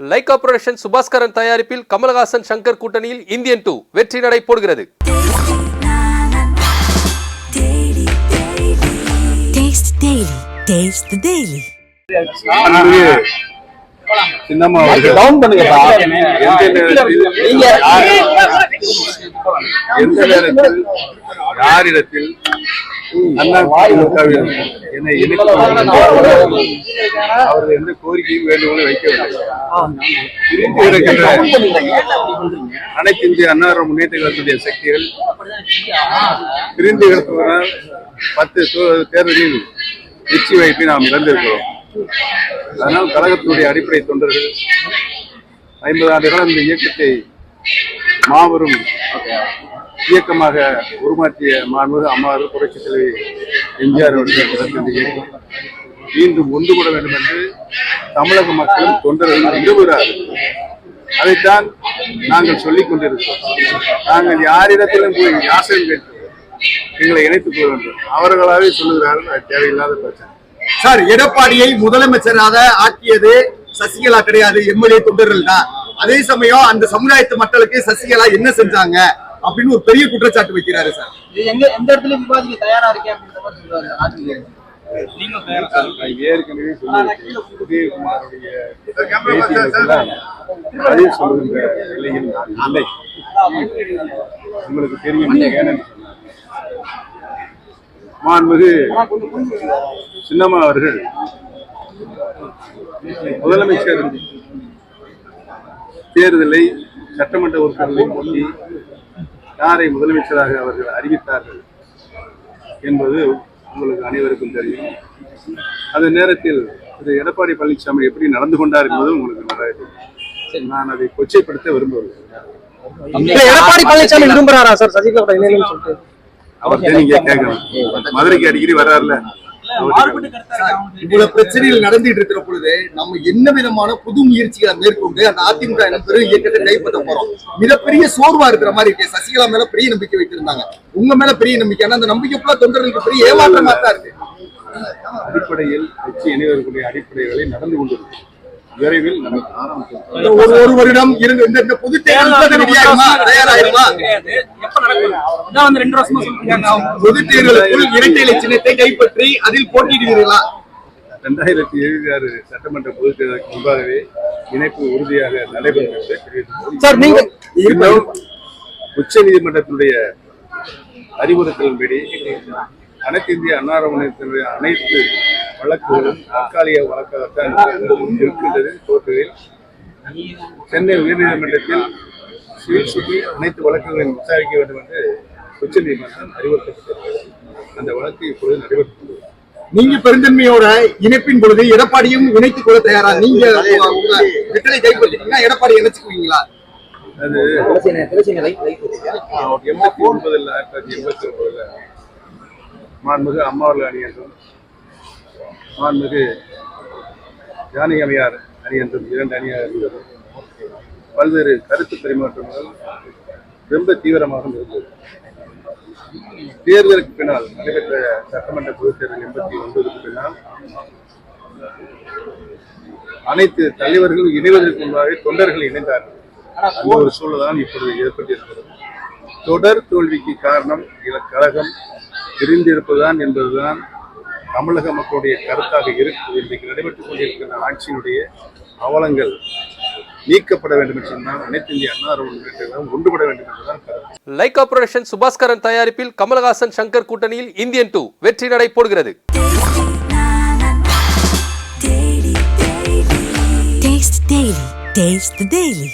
Lyca production Subaskaran தயாரிப்பில் கமலஹாசன் சங்கர் கூட்டணியில் Indian two வெற்றி நடை போடுகிறது. சின்னம்மா எந்த நேரத்தில் யாரிடத்தில் அண்ணா திமுகவில் என்னை அவர்கள் எந்த கோரிக்கையும் வேண்டுகோளும் வைக்கவில்லை. பிரிந்து கிடக்கின்ற அனைத்து இந்திய அன்னார முன்னேற்ற கழகத்துடைய சக்திகள் பிரிந்து கிடப்பதனால் பத்து தேர்தலில் வெற்றி வாய்ப்பை நாம் இழந்திருக்கிறோம். அதனால் கழகத்தினுடைய அடிப்படை தொண்டர்கள் ஐம்பது ஆண்டு காலம் இந்த இயக்கத்தை மாபெரும் இயக்கமாக உருமாற்றிய மாண்பு அம்மாறு புரட்சி தலைவி எம்ஜிஆர் அவர்கள் இந்த இயக்கம். மீண்டும் ஒன்று கூட வேண்டும் என்று தமிழக மக்களும் தொண்டர்களும் விரும்புகிறார்கள். அதைத்தான் நாங்கள் சொல்லிக் கொண்டிருக்கிறோம். நாங்கள் யாரிடத்திலும் போய் யாசகம் கேட்டு எங்களை இணைத்துக் கொள்ள வேண்டும். அவர்களாகவே சொல்லுகிறார்கள் அது தேவையில்லாத பிரச்சனை. சார் எடப்பாடியை முதலமைச்சராக ஆக்கியது சசிகலா கிடையாது எம்எல்ஏ தொண்டர்கள் தான். அதே சமயம் அந்த சமுதாயத்து மக்களுக்கு சசிகலா என்ன செஞ்சாங்க? அப்படின்னு ஒரு பெரிய குற்றச்சாட்டு வைக்கிறாரு சார். இது எங்க எந்த இடத்துல விவாதிக்க தயாரா இருக்கேன் அப்படின்ற ஏற்கனவே இல்லை. உங்களுக்கு தெரியும். மாண்புமிகு சின்னம்மா அவர்கள் முதலமைச்சர் தேர்தலை சட்டமன்ற உறுப்பினர்களை கொண்டு யாரை முதலமைச்சராக அவர்கள் அறிவித்தார்கள் என்பது உங்களுக்கு அனைவருக்கும் தெரியும். அந்த நேரத்தில் திரு எடப்பாடி பழனிசாமி எப்படி நடந்து கொண்டார் என்பதும் உங்களுக்கு நன்றாக தெரியும். நான் அதை கொச்சைப்படுத்த விரும்பவில்லை. எடப்பாடி பழனிசாமி விரும்புறாரா சார்? சசிகலா இணையன்னு சொல்லிட்டு. அவர்கிட்ட நீங்க கேட்கணும் மதுரைக்கு அடிக்கடி வர்றாருல இவ்வளவு பிரச்சனைகள் நடந்துட்டு இருக்கிற பொழுது நம்ம என்ன விதமான புது முயற்சிகளை மேற்கொண்டு அந்த அதிமுக பெரும் இயக்கத்தை கைப்பற்ற போறோம்? மிகப்பெரிய சோர்வா இருக்கிற மாதிரி இருக்கு. சசிகலா மேல பெரிய நம்பிக்கை வைத்திருந்தாங்க. உங்க மேல பெரிய நம்பிக்கை. ஆனா அந்த நம்பிக்கை ஃபுல்லா தொண்டர்களுக்கு பெரிய ஏமாற்றமா தான் இருக்கு. அடிப்படையில் கட்சி இணைவர்களுடைய அடிப்படைகளை நடந்து கொண்டிருக்கும் விரைவில் நமக்கு ஆரம்பிக்கும் இந்த ஒரு ஒரு வருடம் இருந்து இந்த இந்த பொது தேர்தல் தயாராயிருமா நடக்கும். வந்து ரெண்டு வருஷமா சொல்லிருக்காங்க அவங்க. பொது தேர்தலுக்குள் இரட்டை இலை சின்னத்தை கைப்பற்றி அதில் போட்டியிடுவீர்களா இரண்டாயிரத்தி இருபத்தி ஆறு சட்டமன்ற பொதுத் தேர்தலுக்கு முன்பாகவே இணைப்பு உறுதியாக நடைபெறும் உச்ச நீதிமன்றத்தினுடைய அறிவுறுத்தலின்படி அனைத்து இந்திய அன்னார முன்னேற்றத்தினுடைய அனைத்து வழக்குகளும் தற்காலிக வழக்காகத்தான் இருக்கின்றது. கோர்ட்டுகளில் சென்னை உயர்நீதிமன்றத்தில் சுற்றி அனைத்து வழக்குகளையும் விசாரிக்க வேண்டும் என்று உச்ச நீதிமன்றம் அறிவுறுத்தப்பட்டிருக்கிறது. அந்த வழக்கு இப்பொழுது நடைபெற்று நீங்க பெருந்தன்மையோட இணைப்பின் பொழுது எடப்பாடியும் இணைத்துக் கொள்ள தயாரா? நீங்க வெற்றிலை கைப்பற்றிட்டீங்கன்னா எடப்பாடி இணைச்சுக்குவீங்களா அது எண்பத்தி ஒன்பதுல ஆயிரத்தி தொள்ளாயிரத்தி எண்பத்தி ஒன்பதுல மாண்புமிகு அம்மாவர்கள் அணி என்றும் மாண்புமிகு ஜானகி அம்மையார் அணி என்றும் இரண்டு அணியாக இருந்தது பல்வேறு கருத்து பரிமாற்றங்கள் ரொம்ப தீவிரமாக இருந்தது. தேர்தலுக்கு பின்னால் நடைபெற்ற சட்டமன்ற பொதுத் தேர்தல் எண்பத்தி ஒன்பதுக்கு பின்னால் அனைத்து தலைவர்களும் இணைவதற்கு முன்பாக தொண்டர்கள் இணைந்தார்கள். அந்த ஒரு சூழல்தான் இப்பொழுது ஏற்பட்டிருக்கிறது. தொடர் தோல்விக்கு காரணம் இல கழகம் பிரிந்திருப்பதுதான் என்பதுதான் தமிழக மக்களுடைய கருத்தாக இருக்குது இன்றைக்கு நடைபெற்றுக் கொண்டிருக்கிற ஆட்சியினுடைய அவலங்கள். நீக்கப்பட வேண்டும் என்று சொன்னால் அனைத்து இந்திய முன்னேற்றம் ஒன்றுபட வேண்டும் என்றுதான் லைகா புரொடக்ஷன் சுபாஸ்கரன் தயாரிப்பில் கமலஹாசன் சங்கர் கூட்டணியில் இந்தியன் டூ வெற்றி நடை போடுகிறது. Taste the Daily.